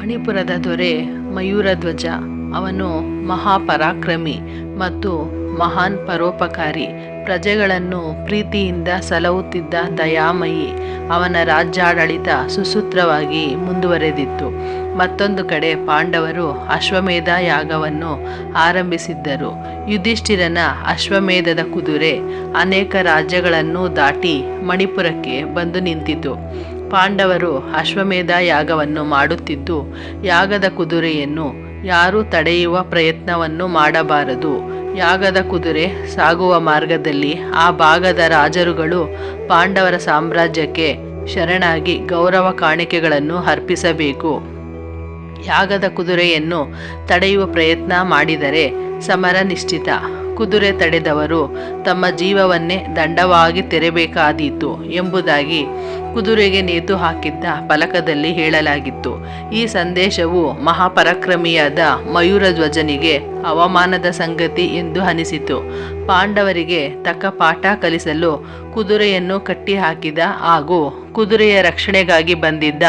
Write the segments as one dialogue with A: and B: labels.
A: ಮಣಿಪುರದ ದೊರೆ ಮಯೂರಧ್ವಜ ಅವನು ಮಹಾಪರಾಕ್ರಮಿ ಮತ್ತು ಮಹಾನ್ ಪರೋಪಕಾರಿ. ಪ್ರಜೆಗಳನ್ನು ಪ್ರೀತಿಯಿಂದ ಸಲಹುತ್ತಿದ್ದ ದಯಾಮಯಿ ಅವನ ರಾಜ್ಯಾಡಳಿತ ಸುಸೂತ್ರವಾಗಿ ಮುಂದುವರೆದಿತ್ತು. ಮತ್ತೊಂದು ಕಡೆ ಪಾಂಡವರು ಅಶ್ವಮೇಧ ಯಾಗವನ್ನು ಆರಂಭಿಸಿದ್ದರು. ಯುಧಿಷ್ಠಿರನ ಅಶ್ವಮೇಧದ ಕುದುರೆ ಅನೇಕ ರಾಜ್ಯಗಳನ್ನು ದಾಟಿ ಮಣಿಪುರಕ್ಕೆ ಬಂದು ನಿಂತಿತು. ಪಾಂಡವರು ಅಶ್ವಮೇಧ ಯಾಗವನ್ನು ಮಾಡುತ್ತಿದ್ದು, ಯಾಗದ ಕುದುರೆಯನ್ನು ಯಾರೂ ತಡೆಯುವ ಪ್ರಯತ್ನವನ್ನು ಮಾಡಬಾರದು. ಯಾಗದ ಕುದುರೆ ಸಾಗುವ ಮಾರ್ಗದಲ್ಲಿ ಆ ಭಾಗದ ರಾಜರುಗಳು ಪಾಂಡವರ ಸಾಮ್ರಾಜ್ಯಕ್ಕೆ ಶರಣಾಗಿ ಗೌರವ ಕಾಣಿಕೆಗಳನ್ನು ಅರ್ಪಿಸಬೇಕು. ಯಾಗದ ಕುದುರೆಯನ್ನು ತಡೆಯುವ ಪ್ರಯತ್ನ ಮಾಡಿದರೆ ಸಮರ ನಿಶ್ಚಿತ. ಕುದುರೆ ತಡೆದವರು ತಮ್ಮ ಜೀವವನ್ನೇ ದಂಡವಾಗಿ ತೆರಬೇಕಾದೀತು ಎಂಬುದಾಗಿ ಕುದುರೆಗೆ ನೇತು ಹಾಕಿದ್ದ ಫಲಕದಲ್ಲಿ ಹೇಳಲಾಗಿತ್ತು, ಈ ಸಂದೇಶವು ಮಹಾಪರಾಕ್ರಮಿಯಾದ ಮಯೂರ ಧ್ವಜನಿಗೆ ಅವಮಾನದ ಸಂಗತಿ ಎಂದು ಅನಿಸಿತು. ಪಾಂಡವರಿಗೆ ತಕ್ಕ ಪಾಠ ಕಲಿಸಲು ಕುದುರೆಯನ್ನು ಕಟ್ಟಿಹಾಕಿದ ಹಾಗೂ ಕುದುರೆಯ ರಕ್ಷಣೆಗಾಗಿ ಬಂದಿದ್ದ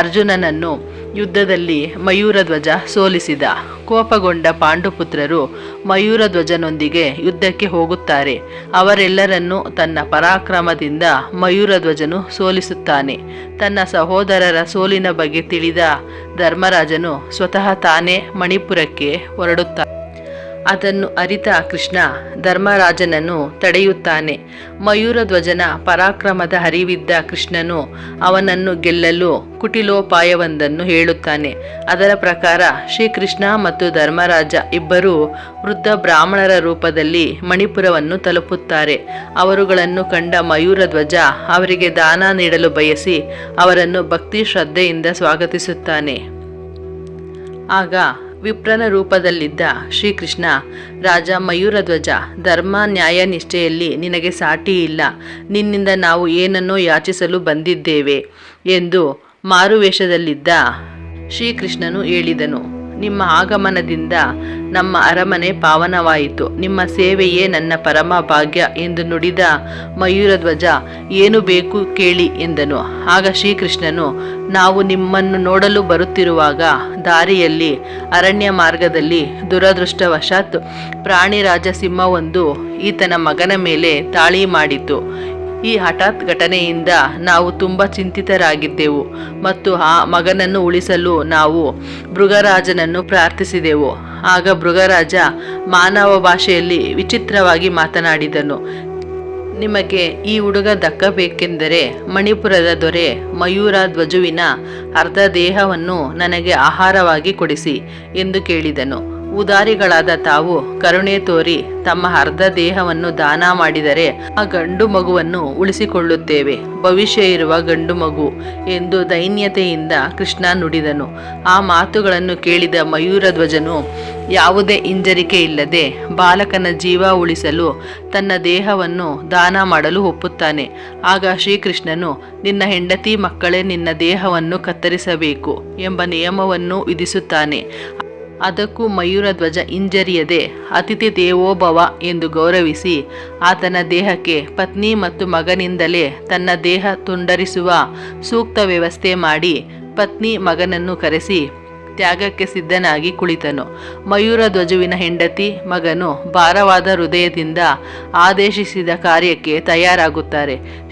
A: ಅರ್ಜುನನನ್ನು ಯುದ್ಧದಲ್ಲಿ ಮಯೂರ ಧ್ವಜ ಸೋಲಿಸಿದ. ಕೋಪಗೊಂಡ ಪಾಂಡುಪುತ್ರರು ಮಯೂರಧ್ವಜನೊಂದಿಗೆ ಯುದ್ಧಕ್ಕೆ ಹೋಗುತ್ತಾರೆ. ಅವರೆಲ್ಲರನ್ನೂ ತನ್ನ ಪರಾಕ್ರಮದಿಂದ ಮಯೂರ ಮಯೂರಧ್ವಜನು ಸೋಲಿಸುತ್ತಾನೆ. ತನ್ನ ಸಹೋದರರ ಸೋಲಿನ ಬಗ್ಗೆ ತಿಳಿದ ಧರ್ಮರಾಜನು ಸ್ವತಃ ತಾನೇ ಮಣಿಪುರಕ್ಕೆ ಹೊರಡುತ್ತಾನೆ. ಅದನ್ನು ಅರಿತ ಕೃಷ್ಣ ಧರ್ಮರಾಜನನ್ನು ತಡೆಯುತ್ತಾನೆ. ಮಯೂರಧ್ವಜನ ಪರಾಕ್ರಮದ ಹರಿವಿದ್ದ ಕೃಷ್ಣನು ಅವನನ್ನು ಗೆಲ್ಲಲು ಕುಟಿಲೋಪಾಯವೊಂದನ್ನು ಹೇಳುತ್ತಾನೆ. ಅದರ ಪ್ರಕಾರ ಶ್ರೀಕೃಷ್ಣ ಮತ್ತು ಧರ್ಮರಾಜ ಇಬ್ಬರೂ ವೃದ್ಧ ಬ್ರಾಹ್ಮಣರ ರೂಪದಲ್ಲಿ ಮಣಿಪುರವನ್ನು ತಲುಪುತ್ತಾರೆ. ಅವರುಗಳನ್ನು ಕಂಡ ಮಯೂರಧ್ವಜ ಅವರಿಗೆ ದಾನ ನೀಡಲು ಬಯಸಿ ಅವರನ್ನು ಭಕ್ತಿ ಶ್ರದ್ಧೆಯಿಂದ ಸ್ವಾಗತಿಸುತ್ತಾನೆ. ಆಗ ವಿಪ್ರನ ರೂಪದಲ್ಲಿದ್ದ ಶ್ರೀಕೃಷ್ಣ, ರಾಜ ಮಯೂರಧ್ವಜ ಧರ್ಮ, ನ್ಯಾಯ ನಿಷ್ಠೆಯಲ್ಲಿ ನಿನಗೆ ಸಾಟಿ ಇಲ್ಲ. ನಿನ್ನಿಂದ ನಾವು ಏನನ್ನೋ ಯಾಚಿಸಲು ಬಂದಿದ್ದೇವೆ ಎಂದು ಮಾರುವೇಷದಲ್ಲಿದ್ದ ಶ್ರೀಕೃಷ್ಣನು ಹೇಳಿದನು. ನಿಮ್ಮ ಆಗಮನದಿಂದ ನಮ್ಮ ಅರಮನೆ ಪಾವನವಾಯಿತು. ನಿಮ್ಮ ಸೇವೆಯೇ ನನ್ನ ಪರಮ ಭಾಗ್ಯ ಎಂದು ನುಡಿದ ಮಯೂರಧ್ವಜ, ಏನು ಬೇಕು ಕೇಳಿ ಎಂದನು. ಆಗ ಶ್ರೀಕೃಷ್ಣನು, ನಾವು ನಿಮ್ಮನ್ನು ನೋಡಲು ಬರುತ್ತಿರುವಾಗ ದಾರಿಯಲ್ಲಿ, ಅರಣ್ಯ ಮಾರ್ಗದಲ್ಲಿ ದುರದೃಷ್ಟವಶಾತ್ ಪ್ರಾಣಿರಾಜ ಸಿಂಹವೊಂದು ಈತನ ಮಗನ ಮೇಲೆ ತಾಳಿ ಮಾಡಿತು. ಈ ಹಠಾತ್ ಘಟನೆಯಿಂದ ನಾವು ತುಂಬ ಚಿಂತಿತರಾಗಿದ್ದೆವು ಮತ್ತು ಆ ಮಗನನ್ನು ಉಳಿಸಲು ನಾವು ಮೃಗರಾಜನನ್ನು ಪ್ರಾರ್ಥಿಸಿದೆವು. ಆಗ ಮೃಗರಾಜ ಮಾನವ ಭಾಷೆಯಲ್ಲಿ ವಿಚಿತ್ರವಾಗಿ ಮಾತನಾಡಿದನು. ನಿಮಗೆ ಈ ಹುಡುಗ ದಕ್ಕಬೇಕೆಂದರೆ ಮಣಿಪುರದ ದೊರೆ ಮಯೂರ ಧ್ವಜುವಿನ ಅರ್ಧ ದೇಹವನ್ನು ನನಗೆ ಆಹಾರವಾಗಿ ಕೊಡಿಸಿ ಎಂದು ಕೇಳಿದನು. ಉದಾರಿಗಳಾದ ತಾವು ಕರುಣೆ ತೋರಿ ತಮ್ಮ ಅರ್ಧ ದೇಹವನ್ನು ದಾನ ಮಾಡಿದರೆ ಆ ಗಂಡು ಮಗುವನ್ನು ಉಳಿಸಿಕೊಳ್ಳುತ್ತೇವೆ. ಭವಿಷ್ಯ ಇರುವ ಗಂಡು ಮಗು ಎಂದು ದೈನ್ಯತೆಯಿಂದ ಕೃಷ್ಣ ನುಡಿದನು. ಆ ಮಾತುಗಳನ್ನು ಕೇಳಿದ ಮಯೂರಧ್ವಜನು ಯಾವುದೇ ಹಿಂಜರಿಕೆ ಇಲ್ಲದೆ ಬಾಲಕನ ಜೀವ ಉಳಿಸಲು ತನ್ನ ದೇಹವನ್ನು ದಾನ ಮಾಡಲು ಒಪ್ಪುತ್ತಾನೆ. ಆಗ ಶ್ರೀಕೃಷ್ಣನು, ನಿನ್ನ ಹೆಂಡತಿ ಮಕ್ಕಳೇ ನಿನ್ನ ದೇಹವನ್ನು ಕತ್ತರಿಸಬೇಕು ಎಂಬ ನಿಯಮವನ್ನು ವಿಧಿಸುತ್ತಾನೆ. ಅದಕ್ಕೂ ಮಯೂರ ಧ್ವಜ ಹಿಂಜರಿಯದೆ, ಅತಿಥಿ ದೇವೋಭವ ಎಂದು ಗೌರವಿಸಿ, ಆತನ ದೇಹಕ್ಕೆ ಪತ್ನಿ ಮತ್ತು ಮಗನಿಂದಲೇ ತನ್ನ ದೇಹ ತುಂಡರಿಸುವ ಸೂಕ್ತ ವ್ಯವಸ್ಥೆ ಮಾಡಿ, ಪತ್ನಿ ಮಗನನ್ನು ಕರೆಸಿ, ತ್ಯಾಗಕ್ಕೆ ಸಿದ್ಧನಾಗಿ ಕುಳಿತನು. ಮಯೂರ ಧ್ವಜುವಿನ ಹೆಂಡತಿ ಮಗನು ಭಾರವಾದ ಹೃದಯದಿಂದ ಆದೇಶಿಸಿದ ಕಾರ್ಯಕ್ಕೆ ತಯಾರಾಗುತ್ತಾರೆ.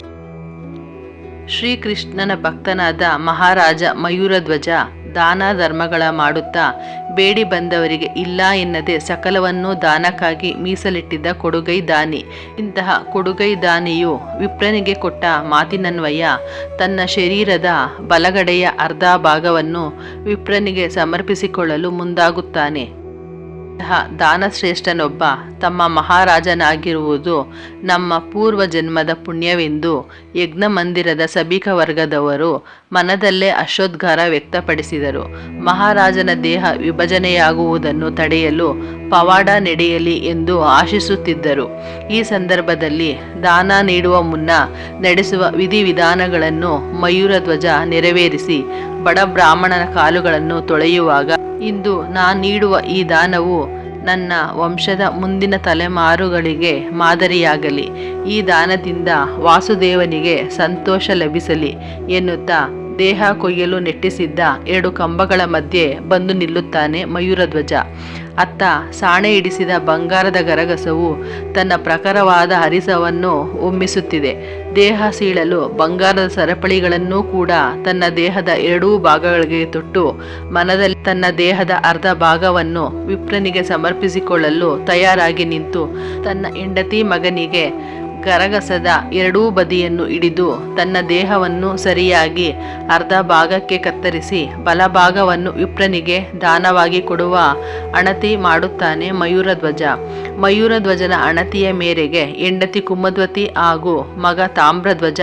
A: ಶ್ರೀಕೃಷ್ಣನ ಭಕ್ತನಾದ ಮಹಾರಾಜ ಮಯೂರಧ್ವಜ ದಾನ ಧರ್ಮಗಳ ಮಾಡುತ್ತಾ ಬೇಡಿ ಬಂದವರಿಗೆ ಇಲ್ಲ ಎನ್ನದೆ ಸಕಲವನ್ನೂ ದಾನಕ್ಕಾಗಿ ಮೀಸಲಿಟ್ಟಿದ್ದ ಕೊಡುಗೈ ದಾನಿ. ಇಂತಹ ಕೊಡುಗೈ ದಾನಿಯು ವಿಪ್ರನಿಗೆ ಕೊಟ್ಟ ಮಾತಿನನ್ವಯ, ತನ್ನ ಶರೀರದ ಬಲಗಡೆಯ ಅರ್ಧ ಭಾಗವನ್ನು ವಿಪ್ರನಿಗೆ ಸಮರ್ಪಿಸಿಕೊಳ್ಳಲು ಮುಂದಾಗುತ್ತಾನೆ. ದಾನಶ್ರೇಷ್ಠನೊಬ್ಬ ತಮ್ಮ ಮಹಾರಾಜನಾಗಿರುವುದು ನಮ್ಮ ಪೂರ್ವ ಜನ್ಮದ ಪುಣ್ಯವೆಂದು ಯಜ್ಞ ಮಂದಿರದ ಸಭಿಕ ವರ್ಗದವರು ಮನದಲ್ಲೇ ಅಶೋದ್ಗಾರ ವ್ಯಕ್ತಪಡಿಸಿದರು. ಮಹಾರಾಜನ ದೇಹ ವಿಭಜನೆಯಾಗುವುದನ್ನು ತಡೆಯಲು ಪವಾಡ ನಡೆಯಲಿ ಎಂದು ಆಶಿಸುತ್ತಿದ್ದರು. ಈ ಸಂದರ್ಭದಲ್ಲಿ ದಾನ ನೀಡುವ ಮುನ್ನ ನಡೆಸುವ ವಿಧಿವಿಧಾನಗಳನ್ನು ಮಯೂರಧ್ವಜ ನೆರವೇರಿಸಿ ಬಡ ಬ್ರಾಹ್ಮಣನ ಕಾಲುಗಳನ್ನು ತೊಳೆಯುವಾಗ ಇಂದು ನಾನು ನೀಡುವ ಈ ದಾನವು ನನ್ನ ವಂಶದ ಮುಂದಿನ ತಲೆಮಾರುಗಳಿಗೆ ಮಾದರಿಯಾಗಲಿ. ಈ ದಾನದಿಂದ ವಾಸುದೇವನಿಗೆ ಸಂತೋಷ ಲಭಿಸಲಿ ಎನ್ನುತ್ತಾ ದೇಹ ಕೊಯ್ಯಲು ನೆಟ್ಟಿಸಿದ್ದ ಎರಡು ಕಂಬಗಳ ಮಧ್ಯೆ ಬಂದು ನಿಲ್ಲುತ್ತಾನೆ ಮಯೂರಧ್ವಜ. ಅತ್ತ ಸಾಣೆ ಇಡಿಸಿದ ಬಂಗಾರದ ಗರಗಸವು ತನ್ನ ಪ್ರಖರವಾದ ಹರಿಸವನ್ನು ಒಮ್ಮಿಸುತ್ತಿದೆ. ದೇಹ ಸೀಳಲು ಬಂಗಾರದ ಸರಪಳಿಗಳನ್ನೂ ಕೂಡ ತನ್ನ ದೇಹದ ಎರಡೂ ಭಾಗಗಳಿಗೆ ತೊಟ್ಟು, ಮನದಲ್ಲಿ ತನ್ನ ದೇಹದ ಅರ್ಧ ಭಾಗವನ್ನು ವಿಪ್ರನಿಗೆ ಸಮರ್ಪಿಸಿಕೊಳ್ಳಲು ತಯಾರಾಗಿ ನಿಂತು, ತನ್ನ ಹೆಂಡತಿ ಮಗನಿಗೆ ಗರಗಸದ ಎರಡೂ ಬದಿಯನ್ನು ಹಿಡಿದು ತನ್ನ ದೇಹವನ್ನು ಸರಿಯಾಗಿ ಅರ್ಧ ಭಾಗಕ್ಕೆ ಕತ್ತರಿಸಿ ಬಲಭಾಗವನ್ನು ವಿಪ್ರನಿಗೆ ದಾನವಾಗಿ ಕೊಡುವ ಅಣತಿ ಮಾಡುತ್ತಾನೆ ಮಯೂರಧ್ವಜ ಮಯೂರಧ್ವಜನ ಅಣತಿಯ ಮೇರೆಗೆ ಹೆಂಡತಿ ಕುಮದ್ವತಿ ಹಾಗೂ ಮಗ ತಾಮ್ರಧ್ವಜ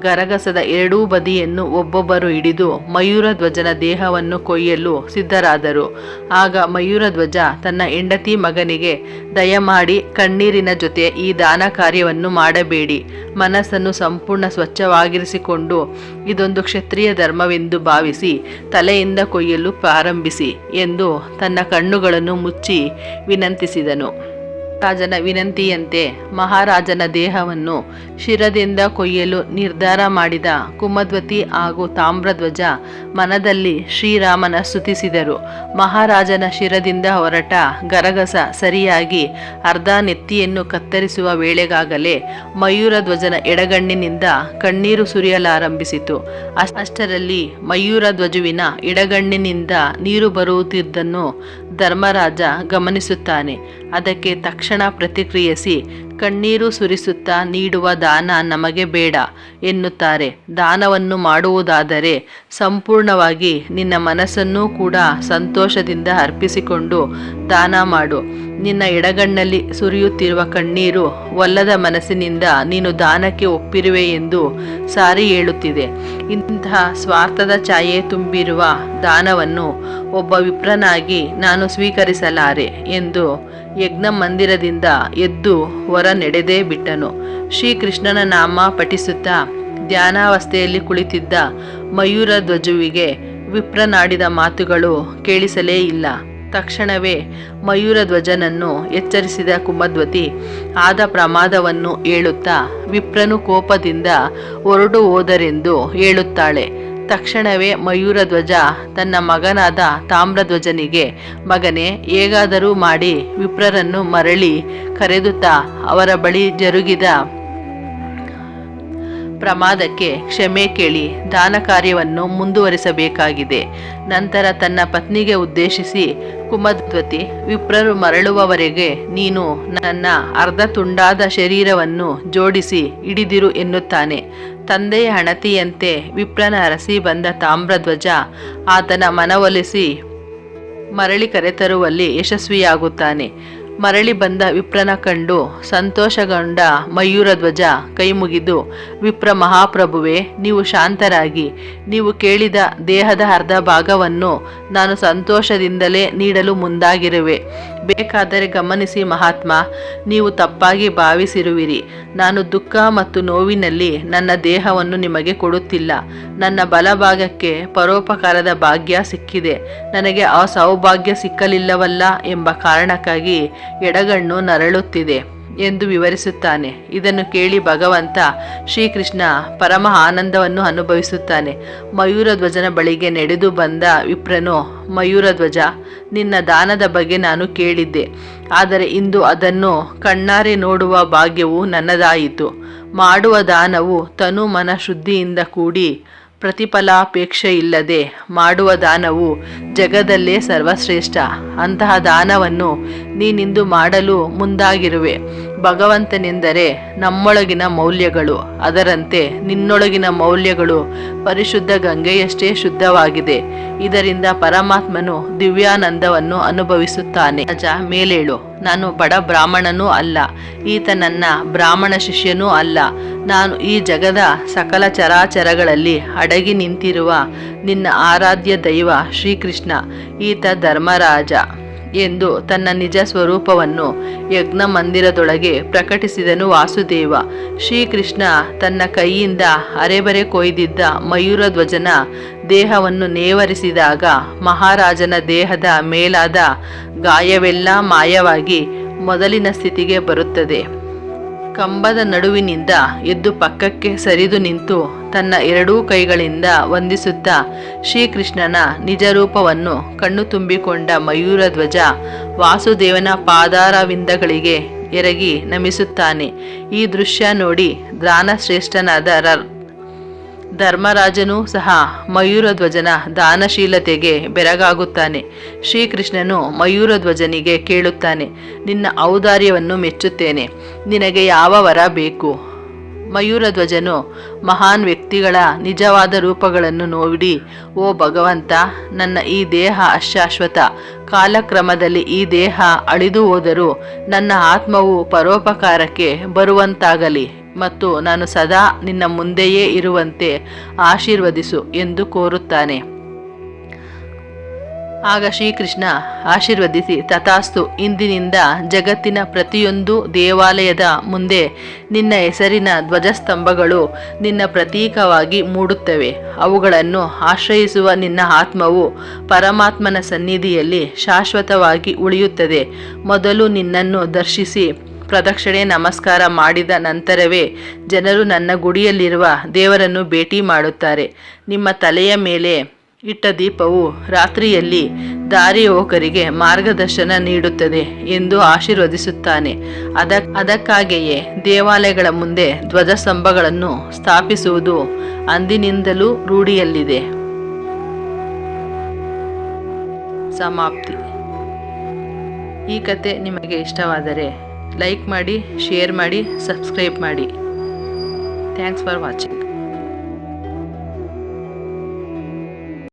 A: ಗರಗಸದ ಎರಡೂ ಬದಿಯನ್ನು ಒಬ್ಬೊಬ್ಬರು ಹಿಡಿದು ಮಯೂರಧ್ವಜನ ದೇಹವನ್ನು ಕೊಯ್ಯಲು ಸಿದ್ಧರಾದರು. ಆಗ ಮಯೂರಧ್ವಜ ತನ್ನ ಹೆಂಡತಿ ಮಗನಿಗೆ, ದಯಮಾಡಿ ಕಣ್ಣೀರಿನ ಜೊತೆ ಈ ದಾನ ಕಾರ್ಯವನ್ನು ಮಾಡಬೇಡಿ. ಮನಸ್ಸನ್ನು ಸಂಪೂರ್ಣ ಸ್ವಚ್ಛವಾಗಿರಿಸಿಕೊಂಡು ಇದೊಂದು ಕ್ಷತ್ರಿಯ ಧರ್ಮವೆಂದು ಭಾವಿಸಿ ತಲೆಯಿಂದ ಕೊಯ್ಯಲು ಪ್ರಾರಂಭಿಸಿ ಎಂದು ತನ್ನ ಕಣ್ಣುಗಳನ್ನು ಮುಚ್ಚಿ ವಿನಂತಿಸಿದನು. ರಾಜನ ವಿನಂತಿಯಂತೆ ಮಹಾರಾಜನ ದೇಹವನ್ನು ಶಿರದಿಂದ ಕೊಯ್ಯಲು ನಿರ್ಧಾರ ಮಾಡಿದ ಕುಮದ್ವತಿ ಹಾಗೂ ತಾಮ್ರಧ್ವಜ ಮನದಲ್ಲಿ ಶ್ರೀರಾಮನ ಸ್ತುತಿಸಿದರು. ಮಹಾರಾಜನ ಶಿರದಿಂದ ಹೊರಟ ಗರಗಸ ಸರಿಯಾಗಿ ಅರ್ಧ ನೆತ್ತಿಯನ್ನು ಕತ್ತರಿಸುವ ವೇಳೆಗಾಗಲೇ ಮಯೂರಧ್ವಜನ ಎಡಗಣ್ಣಿನಿಂದ ಕಣ್ಣೀರು ಸುರಿಯಲಾರಂಭಿಸಿತು. ಅಷ್ಟರಲ್ಲಿ ಮಯೂರ ಮಯೂರಧ್ವಜುವಿನ ಎಡಗಣ್ಣಿನಿಂದ ನೀರು ಬರುತ್ತಿದ್ದನ್ನು ಧರ್ಮರಾಜ ಗಮನಿಸುತ್ತಾನೆ. ಅದಕ್ಕೆ ತಕ್ಷಣ ಪ್ರತಿಕ್ರಿಯಿಸಿ, ಕಣ್ಣೀರು ಸುರಿಸುತ್ತಾ ನೀಡುವ ದಾನ ನಮಗೆ ಬೇಡ ಎನ್ನುತ್ತಾರೆ. ದಾನವನ್ನು ಮಾಡುವುದಾದರೆ ಸಂಪೂರ್ಣವಾಗಿ ನಿನ್ನ ಮನಸ್ಸನ್ನು ಕೂಡ ಸಂತೋಷದಿಂದ ಅರ್ಪಿಸಿಕೊಂಡು ದಾನ ಮಾಡು. ನಿನ್ನ ಎಡಗಣ್ಣಲ್ಲಿ ಸುರಿಯುತ್ತಿರುವ ಕಣ್ಣೀರು ಒಲ್ಲದ ಮನಸ್ಸಿನಿಂದ ನೀನು ದಾನಕ್ಕೆ ಒಪ್ಪಿರುವೆ ಎಂದು ಸಾರಿ ಹೇಳುತ್ತಿದೆ. ಇಂತಹ ಸ್ವಾರ್ಥದ ಛಾಯೆ ತುಂಬಿರುವ ದಾನವನ್ನು ಒಬ್ಬ ವಿಪ್ರನಾಗಿ ನಾನು ಸ್ವೀಕರಿಸಲಾರೆ ಎಂದು ಯಜ್ಞ ಮಂದಿರದಿಂದ ಎದ್ದು ಹೊರ ನಡೆದೇ ಬಿಟ್ಟನು. ಶ್ರೀಕೃಷ್ಣನ ನಾಮ ಪಠಿಸುತ್ತಾ ಧ್ಯಾನಾವಸ್ಥೆಯಲ್ಲಿ ಕುಳಿತಿದ್ದ ಮಯೂರ ಧ್ವಜುವಿಗೆ ವಿಪ್ರನಾಡಿದ ಮಾತುಗಳು ಕೇಳಿಸಲೇ ಇಲ್ಲ. ತಕ್ಷಣವೇ ಮಯೂರ ಧ್ವಜನನ್ನು ಎಚ್ಚರಿಸಿದ ಕುಮದ್ವತಿ ಆದ ಪ್ರಮಾದವನ್ನು ಹೇಳುತ್ತಾ ವಿಪ್ರನು ಕೋಪದಿಂದ ಹೊರಡು ಹೋದರೆಂದು ಹೇಳುತ್ತಾಳೆ ತಕ್ಷಣವೇ ಮಯೂರಧ್ವಜ ತನ್ನ ಮಗನಾದ ತಾಮ್ರಧ್ವಜನಿಗೆ, ಮಗನೇ, ಹೇಗಾದರೂ ಮಾಡಿ, ವಿಪ್ರರನ್ನು ಮರಳಿ ಕರೆದುತ್ತಾ ಅವರ ಬಳಿ ಜರುಗಿದ ಪ್ರಮಾದಕ್ಕೆ ಕ್ಷಮೆ ಕೇಳಿ ದಾನ ಕಾರ್ಯವನ್ನು ಮುಂದುವರಿಸಬೇಕಾಗಿದೆ. ನಂತರ ತನ್ನ ಪತ್ನಿಗೆ ಉದ್ದೇಶಿಸಿ, ಕುಮದ್ವತಿ, ವಿಪ್ರರು ಮರಳುವವರೆಗೆ ನೀನು ನನ್ನ ಅರ್ಧ ತುಂಡಾದ ಶರೀರವನ್ನು ಜೋಡಿಸಿ ಹಿಡಿದಿರು ಎನ್ನುತ್ತಾನೆ. ತಂದೆಯ ಹಣತಿಯಂತೆ ವಿಪ್ರನ ಅರಸಿ ಬಂದ ತಾಮ್ರಧ್ವಜ ಆತನ ಮನವೊಲಿಸಿ ಮರಳಿ ಕರೆತರುವಲ್ಲಿ ಯಶಸ್ವಿಯಾಗುತ್ತಾನೆ. ಮರಳಿ ಬಂದ ವಿಪ್ರನ ಕಂಡು ಸಂತೋಷಗೊಂಡ ಮಯೂರ ಮಯೂರಧ್ವಜ ಕೈಮುಗಿದು, ವಿಪ್ರ ಮಹಾಪ್ರಭುವೆ, ನೀವು ಶಾಂತರಾಗಿ, ನೀವು ಕೇಳಿದ ದೇಹದ ಅರ್ಧ ಭಾಗವನ್ನು ನಾನು ಸಂತೋಷದಿಂದಲೇ ನೀಡಲು ಮುಂದಾಗಿರುವೆ. ಬೇಕಾದರೆ ಗಮನಿಸಿ ಮಹಾತ್ಮ, ನೀವು ತಪ್ಪಾಗಿ ಭಾವಿಸಿರುವಿರಿ. ನಾನು ದುಃಖ ಮತ್ತು ನೋವಿನಲ್ಲಿ ನನ್ನ ದೇಹವನ್ನು ನಿಮಗೆ ಕೊಡುತ್ತಿಲ್ಲ. ನನ್ನ ಬಲಭಾಗಕ್ಕೆ ಪರೋಪಕಾರದ ಭಾಗ್ಯ ಸಿಕ್ಕಿದೆ. ನನಗೆ ಆ ಸೌಭಾಗ್ಯ ಸಿಕ್ಕಲಿಲ್ಲವಲ್ಲ ಎಂಬ ಕಾರಣಕ್ಕಾಗಿ ಎಡಗಣ್ಣು ನರಳುತ್ತಿದೆ ಎಂದು ವಿವರಿಸುತ್ತಾನೆ. ಇದನ್ನು ಕೇಳಿ ಭಗವಂತ ಶ್ರೀಕೃಷ್ಣ ಪರಮ ಆನಂದವನ್ನು ಅನುಭವಿಸುತ್ತಾನೆ. ಮಯೂರ ಧ್ವಜನ ಬಳಿಗೆ ನಡೆದು ಬಂದ ವಿಪ್ರನು ಮಯೂರಧ್ವಜ ನಿನ್ನ ದಾನದ ಬಗ್ಗೆ ನಾನು ಕೇಳಿದ್ದೆ. ಆದರೆ ಇಂದು ಅದನ್ನು ಕಣ್ಣಾರೆ ನೋಡುವ ಭಾಗ್ಯವು ನನ್ನದಾಯಿತು. ಮಾಡುವ ದಾನವು ತನು ಮನ ಶುದ್ಧಿಯಿಂದ ಕೂಡಿ ಪ್ರತಿಫಲಾಪೇಕ್ಷೆ ಇಲ್ಲದೆ ಮಾಡುವ ದಾನವು ಜಗದಲ್ಲೇ ಸರ್ವಶ್ರೇಷ್ಠ. ಅಂತಹ ದಾನವನ್ನು ನೀನಿಂದು ಮಾಡಲು ಮುಂದಾಗಿರುವೆ. ಭಗವಂತನೆಂದರೆ ನಮ್ಮೊಳಗಿನ ಮೌಲ್ಯಗಳು. ಅದರಂತೆ ನಿನ್ನೊಳಗಿನ ಮೌಲ್ಯಗಳು ಪರಿಶುದ್ಧ ಗಂಗೆಯಷ್ಟೇ ಶುದ್ಧವಾಗಿದೆ. ಇದರಿಂದ ಪರಮಾತ್ಮನು ದಿವ್ಯಾನಂದವನ್ನು ಅನುಭವಿಸುತ್ತಾನೆ. ಅಜ ಮೇಲೇಳು, ನಾನು ಬಡ ಬ್ರಾಹ್ಮಣನೂ ಅಲ್ಲ. ಈತ ನನ್ನ ಬ್ರಾಹ್ಮಣ ಶಿಷ್ಯನೂ ಅಲ್ಲ. ನಾನು ಈ ಜಗದ ಸಕಲ ಚರಾಚರಗಳಲ್ಲಿ ಅಡಗಿ ನಿಂತಿರುವ ನಿನ್ನ ಆರಾಧ್ಯ ದೈವ ಶ್ರೀಕೃಷ್ಣ. ಈತ ಧರ್ಮರಾಜ. ಎಂದು ತನ್ನ ನಿಜ ಸ್ವರೂಪವನ್ನು ಯಜ್ಞ ಮಂದಿರದೊಳಗೆ ಪ್ರಕಟಿಸಿದನು ವಾಸುದೇವ. ಶ್ರೀಕೃಷ್ಣ ತನ್ನ ಕೈಯಿಂದ ಅರೆಬರೆ ಕೊಯ್ದಿದ್ದ ಮಯೂರಧ್ವಜನ ದೇಹವನ್ನು ನೇವರಿಸಿದಾಗ ಮಹಾರಾಜನ ದೇಹದ ಮೇಲಾದ ಗಾಯವೆಲ್ಲ ಮಾಯವಾಗಿ ಮೊದಲಿನ ಸ್ಥಿತಿಗೆ ಬರುತ್ತದೆ. ಕಂಬದ ನಡುವಿನಿಂದ ಎದ್ದು ಪಕ್ಕಕ್ಕೆ ಸರಿದು ನಿಂತು ತನ್ನ ಎರಡೂ ಕೈಗಳಿಂದ ವಂದಿಸುತ್ತಾ ಶ್ರೀಕೃಷ್ಣನ ನಿಜರೂಪವನ್ನು ಕಣ್ಣು ತುಂಬಿಕೊಂಡ ಮಯೂರಧ್ವಜ ವಾಸುದೇವನ ಪಾದಾರವಿಂದಗಳಿಗೆ ಎರಗಿ ನಮಿಸುತ್ತಾನೆ. ಈ ದೃಶ್ಯ ನೋಡಿ ದಾನಶ್ರೇಷ್ಠನಾದ ರ ಧರ್ಮರಾಜನೂ ಸಹ ಮಯೂರಧ್ವಜನ ದಾನಶೀಲತೆಗೆ ಬೆರಗಾಗುತ್ತಾನೆ. ಶ್ರೀಕೃಷ್ಣನು ಮಯೂರಧ್ವಜನಿಗೆ ಕೇಳುತ್ತಾನೆ, ನಿನ್ನ ಔದಾರ್ಯವನ್ನು ಮೆಚ್ಚುತ್ತೇನೆ, ನಿನಗೆ ಯಾವ ವರ ಬೇಕು? ಮಯೂರಧ್ವಜನು ಮಹಾನ್ ವ್ಯಕ್ತಿಗಳ ನಿಜವಾದ ರೂಪಗಳನ್ನು ನೋಡಿ, ಓ ಭಗವಂತ, ನನ್ನ ಈ ದೇಹ ಅಶಾಶ್ವತ, ಕಾಲಕ್ರಮದಲ್ಲಿ ಈ ದೇಹ ಅಳಿದು ಹೋದರೂ ನನ್ನ ಆತ್ಮವು ಪರೋಪಕಾರಕ್ಕೆ ಬರುವಂತಾಗಲಿ. ಮತ್ತು ನಾನು ಸದಾ ನಿನ್ನ ಮುಂದೆಯೇ ಇರುವಂತೆ ಆಶೀರ್ವದಿಸು ಎಂದು ಕೋರುತ್ತಾನೆ. ಆಗ ಶ್ರೀಕೃಷ್ಣ ಆಶೀರ್ವದಿಸಿ, ತಥಾಸ್ತು, ಇಂದಿನಿಂದ ಜಗತ್ತಿನ ಪ್ರತಿಯೊಂದು ದೇವಾಲಯದ ಮುಂದೆ ನಿನ್ನ ಹೆಸರಿನ ಧ್ವಜಸ್ತಂಭಗಳು ನಿನ್ನ ಪ್ರತೀಕವಾಗಿ ಮೂಡುತ್ತವೆ. ಅವುಗಳನ್ನು ಆಶ್ರಯಿಸುವ ನಿನ್ನ ಆತ್ಮವು ಪರಮಾತ್ಮನ ಸನ್ನಿಧಿಯಲ್ಲಿ ಶಾಶ್ವತವಾಗಿ ಉಳಿಯುತ್ತದೆ. ಮೊದಲು ನಿನ್ನನ್ನು ದರ್ಶಿಸಿ ಪ್ರದಕ್ಷಿಣೆ, ನಮಸ್ಕಾರ ಮಾಡಿದ ನಂತರವೇ ಜನರು ನನ್ನ ಗುಡಿಯಲ್ಲಿರುವ ದೇವರನ್ನು ಭೇಟಿ ಮಾಡುತ್ತಾರೆ. ನಿಮ್ಮ ತಲೆಯ ಮೇಲೆ ಇಟ್ಟ ದೀಪವು ರಾತ್ರಿಯಲ್ಲಿ ದಾರಿ ಹೋಕರಿಗೆ ಮಾರ್ಗದರ್ಶನ ನೀಡುತ್ತದೆ ಎಂದು ಆಶೀರ್ವದಿಸುತ್ತಾನೆ. ಅದ ಅದಕ್ಕಾಗಿಯೇ ದೇವಾಲಯಗಳ ಮುಂದೆ ಧ್ವಜಸ್ತಂಭಗಳನ್ನು ಸ್ಥಾಪಿಸುವುದು ಅಂದಿನಿಂದಲೂ ರೂಢಿಯಲ್ಲಿದೆ. ಸಮಾಪ್ತಿ. ಈ ಕತೆ ನಿಮಗೆ ಇಷ್ಟವಾದರೆ ಲೈಕ್ ಮಾಡಿ ಶೇರ್ ಮಾಡಿ ಸಬ್ಸ್ಕ್ರೈಬ್ ಮಾಡಿ. Thanks for watching